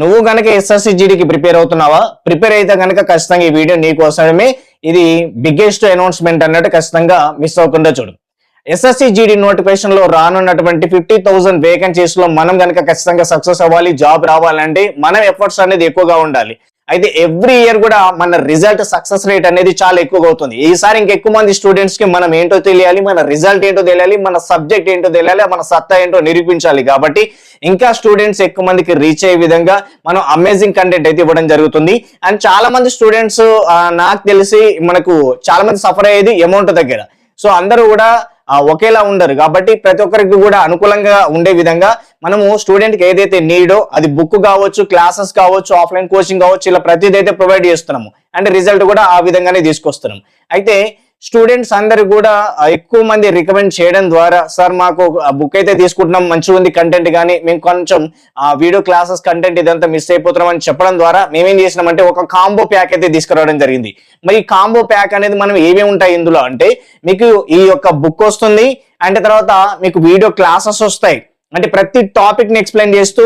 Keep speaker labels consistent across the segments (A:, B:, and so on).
A: నువ్వు గనక ఎస్ఎస్సి జీడీకి ప్రిపేర్ అవుతున్నావా? ప్రిపేర్ అయితే గనక ఖచ్చితంగా ఈ వీడియో నీ కోసమే ఇది బిగ్గెస్ట్ అనౌన్స్మెంట్ అన్నట్టు ఖచ్చితంగా మిస్ అవ్వకుండా చూడు. ఎస్ఎస్సి జీడీ నోటిఫికేషన్లో రానున్నటువంటి ఫిఫ్టీ థౌసండ్ వేకెన్సీస్లో మనం గనక ఖచ్చితంగా సక్సెస్ అవ్వాలి జాబ్ రావాలంటే మనం ఎఫర్ట్స్ అనేది ఎక్కువగా ఉండాలి. అయితే ఎవ్రీ ఇయర్ కూడా మన రిజల్ట్ సక్సెస్ రేట్ అనేది చాలా ఎక్కువగా అవుతుంది. ఈసారి ఇంకెక్కువ మంది స్టూడెంట్స్కి మనం ఏంటో తెలియాలి మన రిజల్ట్ ఏంటో తెలియాలి మన సబ్జెక్ట్ ఏంటో తెలియాలి మన సత్తా ఏంటో నిరూపించాలి. కాబట్టి ఇంకా స్టూడెంట్స్ ఎక్కువ మందికి రీచ్ అయ్యే విధంగా మనం అమేజింగ్ కంటెంట్ అయితే ఇవ్వడం జరుగుతుంది. అండ్ చాలా మంది స్టూడెంట్స్ నాకు తెలిసి మనకు చాలా మంది సఫర్ అయ్యేది అమౌంట్ దగ్గర. సో అందరూ కూడా ఒకేలా ఉండరు. కాబట్టి ప్రతి ఒక్కరికి కూడా అనుకూలంగా ఉండే విధంగా మనము స్టూడెంట్కి ఏదైతే నీడో అది బుక్ కావచ్చు క్లాసెస్ కావచ్చు ఆఫ్లైన్ కోచింగ్ కావచ్చు ఇలా ప్రతిదైతే ప్రొవైడ్ చేస్తున్నాము. అండ్ రిజల్ట్ కూడా ఆ విధంగానే తీసుకొస్తున్నాం అయితే స్టూడెంట్స్ అందరు కూడా ఎక్కువ మంది రికమెండ్ చేయడం ద్వారా సార్ మాకు బుక్ అయితే తీసుకుంటున్నాం మంచిగా ఉంది కంటెంట్ కానీ మేము కొంచెం ఆ వీడియో క్లాసెస్ కంటెంట్ ఇదంతా మిస్ అయిపోతున్నాం అని చెప్పడం ద్వారా మేమేం చేసినామంటే ఒక కాంబో ప్యాక్ అయితే తీసుకురావడం జరిగింది. మరి కాంబో ప్యాక్ అనేది మనం ఏమేమి ఉంటాయి ఇందులో అంటే మీకు ఈ యొక్క బుక్ వస్తుంది అండ్ తర్వాత మీకు వీడియో క్లాసెస్ వస్తాయి. అంటే ప్రతి టాపిక్ని ఎక్స్ప్లెయిన్ చేస్తూ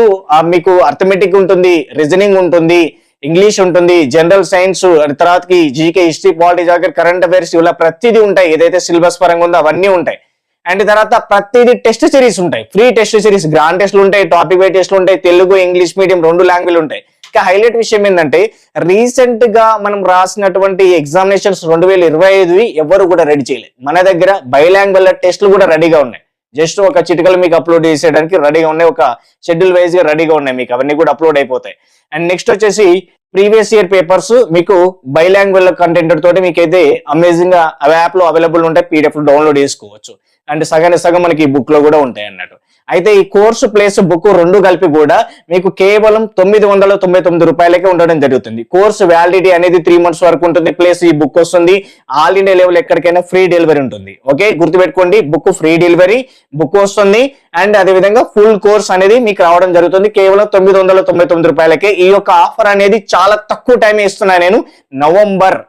A: మీకు అర్థమెటిక్ ఉంటుంది రీజనింగ్ ఉంటుంది ఇంగ్లీష్ ఉంటుంది జనరల్ సైన్స్ తర్వాతకి జీకే హిస్టరీ పాలిటీ జాగ్రత్త కరెంట్ అఫైర్స్ ఇలా ప్రతిదీ ఉంటాయి. ఏదైతే సిలబస్ పరంగా ఉందో అవన్నీ ఉంటాయి. అండ్ తర్వాత ప్రతిదీ టెస్ట్ సిరీస్ ఉంటాయి. ఫ్రీ టెస్ట్ సిరీస్ గ్రాండ్ టెస్ట్లు ఉంటాయి టాపిక్ బై టెస్ట్లు ఉంటాయి తెలుగు ఇంగ్లీష్ మీడియం రెండు లాంగ్వేజ్ ఉంటాయి. ఇంకా హైలైట్ విషయం ఏంటంటే రీసెంట్గా మనం రాసినటువంటి ఎగ్జామినేషన్స్ రెండు వేల ఇరవై ఐదువి ఎవరు కూడా రెడీ చేయలేదు. మన దగ్గర బైలాంగ్వల్ టెస్ట్లు కూడా రెడీగా ఉన్నాయి. జస్ట్ ఒక చిటికలు మీకు అప్లోడ్ చేసేయడానికి రెడీగా ఉన్నాయి. ఒక షెడ్యూల్ వైజ్గా రెడీగా ఉన్నాయి మీకు. అవన్నీ కూడా అప్లోడ్ అయిపోతాయి. అండ్ నెక్స్ట్ వచ్చేసి ప్రీవియస్ ఇయర్ పేపర్స్ మీకు బైలాంగ్వేజ్ కంటెంట్ తోటి మీకైతే అమేజింగ్గా యాప్లో అవైలబుల్ ఉంటాయి. పీడిఎఫ్ డౌన్లోడ్ చేసుకోవచ్చు. అండ్ సగానే సగం మనకి ఈ బుక్లో కూడా ఉంటాయి అన్నట్టు. అయితే ఈ కోర్సు ప్లేస్ బుక్ రెండు కలిపి కూడా మీకు కేవలం తొమ్మిది వందల తొంభై తొమ్మిది రూపాయలకే ఉండడం జరుగుతుంది. కోర్సు వ్యాలిడిటీ అనేది త్రీ మంత్స్ వరకు ఉంటుంది. ప్లేస్ ఈ బుక్ వస్తుంది. ఆల్ ఇండియా లెవెల్ ఎక్కడికైనా ఫ్రీ డెలివరీ ఉంటుంది. ఓకే గుర్తుపెట్టుకోండి బుక్ ఫ్రీ డెలివరీ బుక్ వస్తుంది. అండ్ అదే విధంగా ఫుల్ కోర్స్ అనేది మీకు రావడం జరుగుతుంది. కేవలం తొమ్మిది వందల తొంభై తొమ్మిది రూపాయలకే. ఈ యొక్క ఆఫర్ అనేది చాలా తక్కువ టైం ఇస్తున్నాను నేను. నవంబర్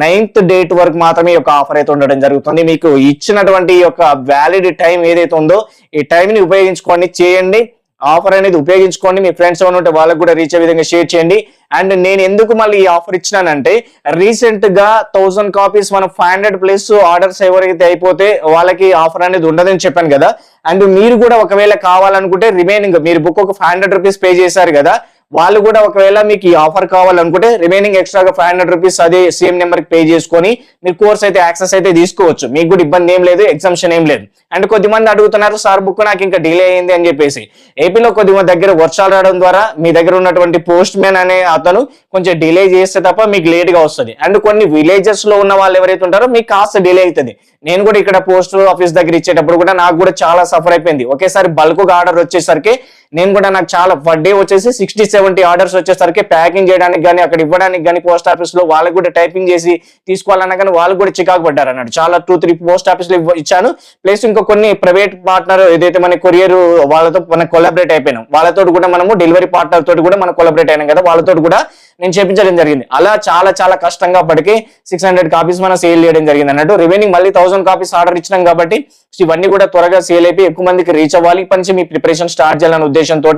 A: నైన్త్ డేట్ వరకు మాత్రమే ఈ యొక్క ఆఫర్ అయితే ఉండడం జరుగుతుంది. మీకు ఇచ్చినటువంటి ఈ యొక్క వ్యాలిడ్ టైం ఏదైతే ఉందో ఈ టైంని ఉపయోగించుకోండి చేయండి. ఆఫర్ అనేది ఉపయోగించుకోండి. మీ ఫ్రెండ్స్ ఎవరు ఉంటే వాళ్ళకి కూడా రీచ్ అయ్యే విధంగా షేర్ చేయండి. అండ్ నేను ఎందుకు మళ్ళీ ఈ ఆఫర్ ఇచ్చినానంటే రీసెంట్గా థౌసండ్ కాపీస్ మనం ఫైవ్ హండ్రెడ్ ప్లస్ ఆర్డర్స్ ఎవరైతే అయిపోతే వాళ్ళకి ఆఫర్ అనేది ఉండదని చెప్పాను కదా. అండ్ మీరు కూడా ఒకవేళ కావాలనుకుంటే రిమైనింగ్ మీరు బుక్ ఒక ఫైవ్ హండ్రెడ్ రూపీస్ పే చేశారు కదా వాళ్ళు కూడా ఒకవేళ మీకు ఈ ఆఫర్ కావాలనుకుంటే రిమైనింగ్ ఎక్స్ట్రాగా ఫైవ్ హండ్రెడ్ రూపీస్ అదే సేమ్ నెంబర్కి పే చేసుకొని మీరు కోర్స్ అయితే యాక్సెస్ అయితే తీసుకోవచ్చు. మీకు కూడా ఇబ్బంది ఏం లేదు ఎగ్జామ్షన్ ఏం లేదు. అండ్ కొద్దిమంది అడుగుతున్నారు సార్ బుక్ నాకు ఇంకా డిలే అయింది అని చెప్పేసి. ఏపీలో కొద్దిమంది దగ్గర వర్షాలు రావడం ద్వారా మీ దగ్గర ఉన్నటువంటి పోస్ట్ మ్యాన్ అనే అతను కొంచెం డిలే చేస్తే తప్ప మీకు లేట్గా వస్తుంది. అండ్ కొన్ని విలేజెస్లో ఉన్న వాళ్ళు ఎవరైతే ఉంటారో మీకు కాస్త డిలే అవుతుంది. నేను కూడా ఇక్కడ పోస్ట్ ఆఫీస్ దగ్గర ఇచ్చేటప్పుడు కూడా నాకు కూడా చాలా సఫర్ అయిపోయింది. ఒకేసారి బల్క్గా ఆర్డర్ వచ్చేసరికి నేను కూడా నాకు చాలా పర్ డే వచ్చేసి సిక్స్టీ సెవెంటీ ఆర్డర్స్ వచ్చేసరికి ప్యాకింగ్ చేయడానికి కానీ అక్కడ ఇవ్వడానికి కానీ పోస్ట్ ఆఫీస్లో వాళ్ళకి కూడా టైపింగ్ చేసి తీసుకోవాలన్నా కానీ వాళ్ళు కూడా చికాకు పడ్డారు అన్నాడు. చాలా టూ త్రీ పోస్ట్ ఆఫీస్లో ఇవ్వ- ఇచ్చాను. ప్లస్ ఇంకా కొన్ని ప్రైవేట్ పార్ట్నర్ ఏదైతే మన కొరియర్ వాళ్ళతో మనం కొలాబరేట్ అయిపోయినాం వాళ్ళతో కూడా మనము డెలివరీ పార్ట్నర్ తోటి కూడా మనం కొలాబరేట్ అయినాం కదా వాళ్ళతో కూడా నేను చేపించడం జరిగింది. అలా చాలా చాలా కష్టంగా పడికి సిక్స్ హండ్రెడ్ కాపీస్ మనం సేల్ చేయడం జరిగింది అన్నట్టు. రిమైనింగ్ మళ్ళీ థౌసండ్ కాపీస్ ఆర్డర్ ఇచ్చినాం కాబట్టి ఇవన్నీ కూడా త్వరగా సేల్ అయిపోయి ఎక్కువ మందికి రీచ్ అవ్వాలి. ఇప్పటి నుంచి మీ ప్రిపరేషన్ స్టార్ట్ చేయాలనే ఉద్దేశంతో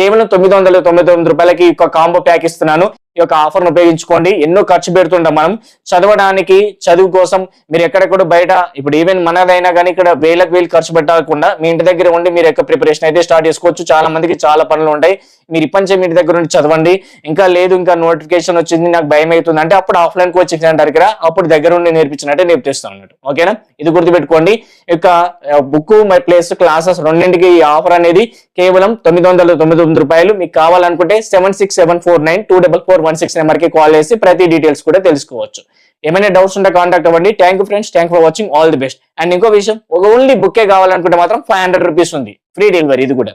A: కేవలం తొమ్మిది వందల తొమ్మిది తొమ్మిది రూపాయలకి ఈ కాంబో ప్యాక్ ఇస్తున్నాను. ఈ యొక్క ఆఫర్ ఉపయోగించుకోండి. ఎన్నో ఖర్చు పెడుతుంటాం మనం. చదవడానికి చదువు కోసం మీరు ఎక్కడెక్కడ బయట ఇప్పుడు ఈవెన్ మనదైనా కానీ ఇక్కడ వేలకు వేలు ఖర్చు పెట్టకుండా మీ ఇంటి దగ్గర ఉండి మీరు యొక్క ప్రిపరేషన్ అయితే స్టార్ట్ చేసుకోవచ్చు. చాలా మందికి చాలా పనులు ఉంటాయి. మీరు ఇప్పటి మీ దగ్గర నుండి చదవండి. ఇంకా లేదు ఇంకా నోటిఫికేషన్ వచ్చింది నాకు భయం అవుతుంది అంటే అప్పుడు ఆఫ్లైన్ కోచింగ్ సెంటర్ దగ్గర అప్పుడు దగ్గర ఉండి నేర్పించినట్టే నేర్పిస్తాను అన్నట్టు. ఓకేనా ఇది గుర్తుపెట్టుకోండి. ఇక యొక్క బుక్ మై ప్లేస్ క్లాసెస్ రెండింటికి ఈ ఆఫర్ అనేది కేవలం తొమ్మిది వందల తొమ్మిది తొమ్మిది రూపాయలు. మీకు కావాలనుకుంటే seven six seven four nine two double four one six number call చేసి ప్రతి డీటెయిల్స్ కూడా తెలుసుకోవచ్చు. ఏమైనా డౌట్స్ ఉంటే కాంటాక్ట్ అవ్వండి. Thank you friends thank for watching all the best and ఇంకో విషయం ఒక ఓన్లీ బుక్కే కావాలనుకుంటే మాత్రం ఫైవ్ హండ్రెడ్ రూపీస్ ఉంది. ఫ్రీ డెలివరీ ఇది కూడా.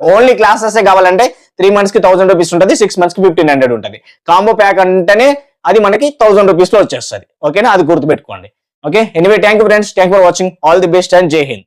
A: ఓన్లీ క్లాసెస్ కావాలంటే త్రీ మంత్స్కి థౌసండ్ రూపీస్ ఉంటుంది సిక్స్ మంత్స్కి ఫిఫ్టీన్ హండ్రెడ్ ఉంటుంది. కాంబో ప్యాక్ అంటేనే అది మనకి థౌసండ్ రూపీస్లో వచ్చేస్తుంది. ఓకేనా? అది గుర్తుపెట్టుకోండి. Okay? Anyway thank you friends thank for watching all the best and Jai Hind